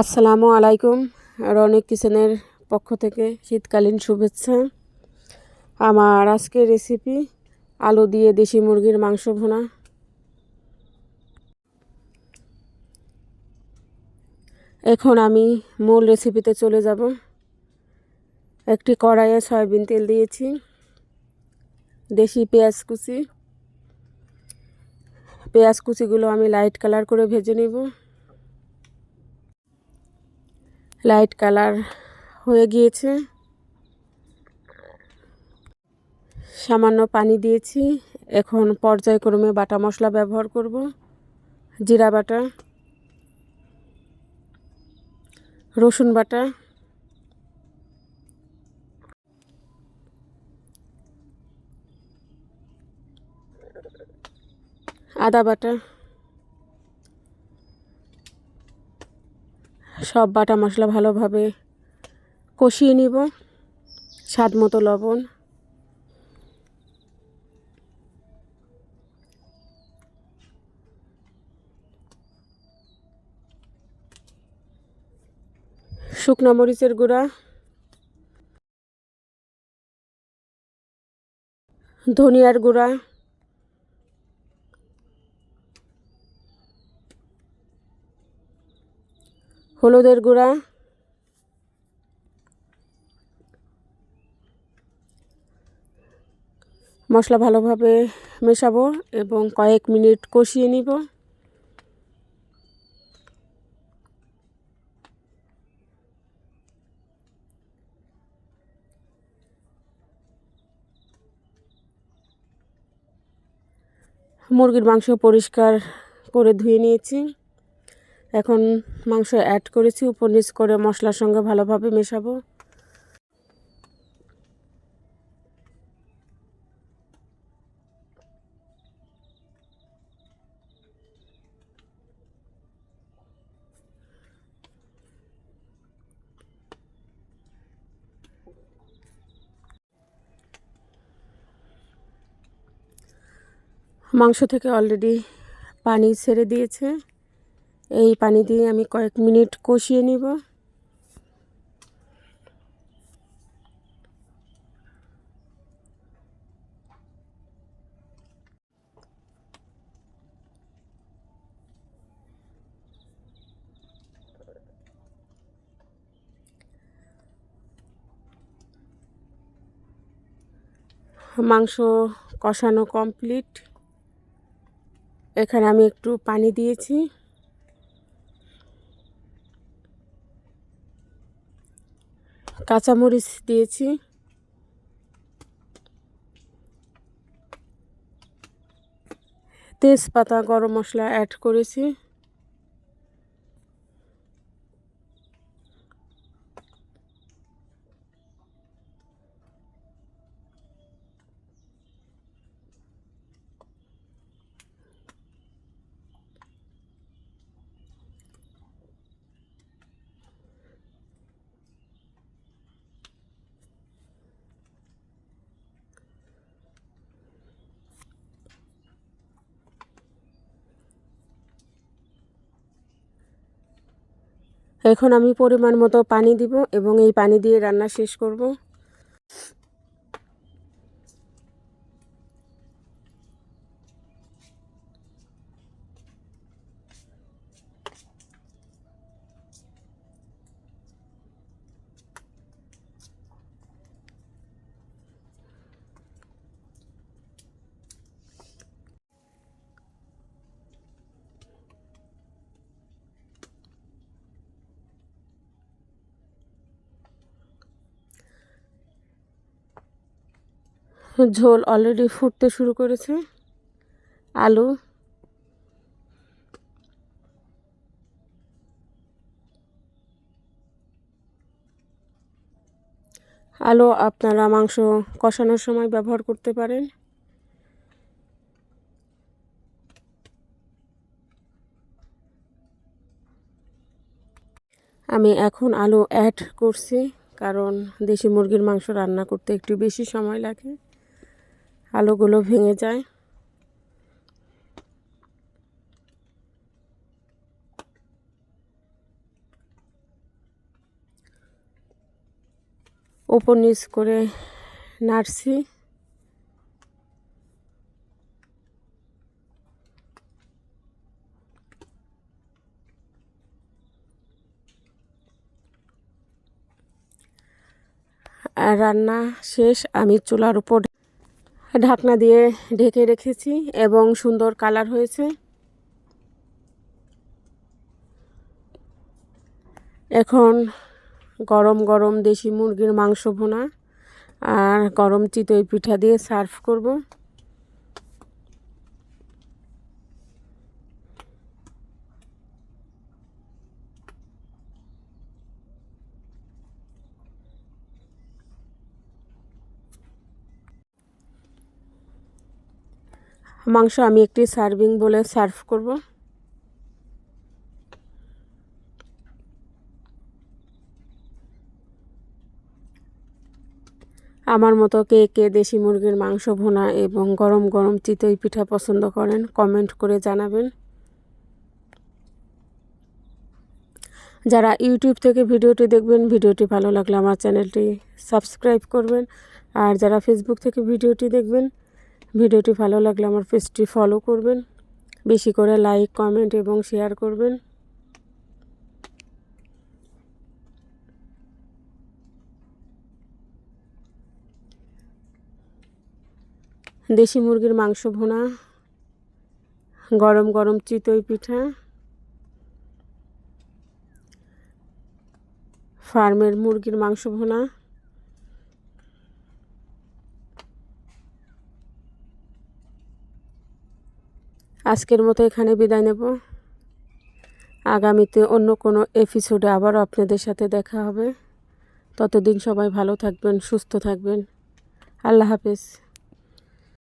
আসসালামু আলাইকুম, রনিক কিচেনের পক্ষ থেকে শীতকালীন শুভেচ্ছা। আমার আজকের রেসিপি আলু দিয়ে দেশি মুরগির মাংস ভোনা। এখন আমি মূল রেসিপিতে চলে যাব। একটি কড়াইয়ে সয়াবিন তেল দিয়েছি, দেশি পেঁয়াজ কুচি। পেঁয়াজ কুচিগুলো আমি লাইট কালার করে ভেজে নেব। লাইট কালার হয়ে গিয়েছে। সামান্য পানি দিয়েছি। এখন পর্যায়ক্রমে বাটা মশলা ব্যবহার করব। জিরা বাটা, রসুন বাটা, আদা বাটা সব বাটা মশলা ভালোভাবে কষিয়ে নিব স্বাদ মতো লবণ। শুকনো মরিচের গুঁড়া। ধনিয়ার গুঁড়া। হলুদের গুঁড়া, মশলা ভালোভাবে মেশাবো এবং কয়েক মিনিট কষিয়ে নিব। মুরগির মাংস পরিষ্কার করে ধুয়ে নিয়েছি। এখন মাংস অ্যাড করেছি, উপর নিচ করে মশলার সঙ্গে ভালোভাবে মেশাবো। মাংস থেকে অলরেডি পানি ছেড়ে দিয়েছে। এই পানি দিয়ে আমি কয়েক মিনিট কষিয়ে নিব। মাংস কষানো কমপ্লিট। এখানে আমি একটু পানি দিয়েছি। কাঁচামরিচ দিয়েছি। তেজপাতা গরম মশলা অ্যাড করেছি। এখন আমি পরিমাণ মতো পানি দিব এবং এই পানি দিয়ে রান্না শেষ করব। ঝোল অলরেডি ফুটতে শুরু করেছে। আলু। আলু আপনারা মাংস কষানোর সময় ব্যবহার করতে পারেন। আমি এখন আলু অ্যাড করছি, কারণ দেশি মুরগির মাংস রান্না করতে একটু বেশি সময় লাগে। আলুগুলো ভেঙে যায়। ওপর নিচ করে নাড়ছি। রান্না শেষ আমি চুলার উপর ঢাকনা দিয়ে ঢেকে রেখেছি এবং সুন্দর কালার হয়েছে। এখন গরম গরম দেশি মুরগির মাংস ভোনা আর গরম চিতই পিঠা দিয়ে সার্ভ করব। মাংস আমি একটি সার্ভিং বলে সার্ভ করব। আমার মতো কে কে দেশি মুরগির মাংস ভোনা এবং গরম গরম চিতই পিঠা পছন্দ করেন, কমেন্ট করে জানাবেন। যারা ইউটিউব থেকে ভিডিওটি দেখবেন, ভিডিওটি ভালো লাগলে আমার চ্যানেলটি সাবস্ক্রাইব করবেন। আর যারা ফেসবুক থেকে ভিডিওটি দেখবেন ভিডিওটি ভালো লাগলে আমার পেজটি ফলো করবেন, বেশি করে লাইক কমেন্ট এবং শেয়ার করবেন। দেশি মুরগির মাংস ভুনা, গরম গরম চিতই পিঠা ফার্মের মুরগির মাংস ভুনা। আজকের মতো এখানে বিদায় নেব। আগামীতে অন্য কোনো এপিসোডে আবার আপনাদের সাথে দেখা হবে। ততদিন সবাই ভালো থাকবেন, সুস্থ থাকবেন। আল্লাহ হাফেজ।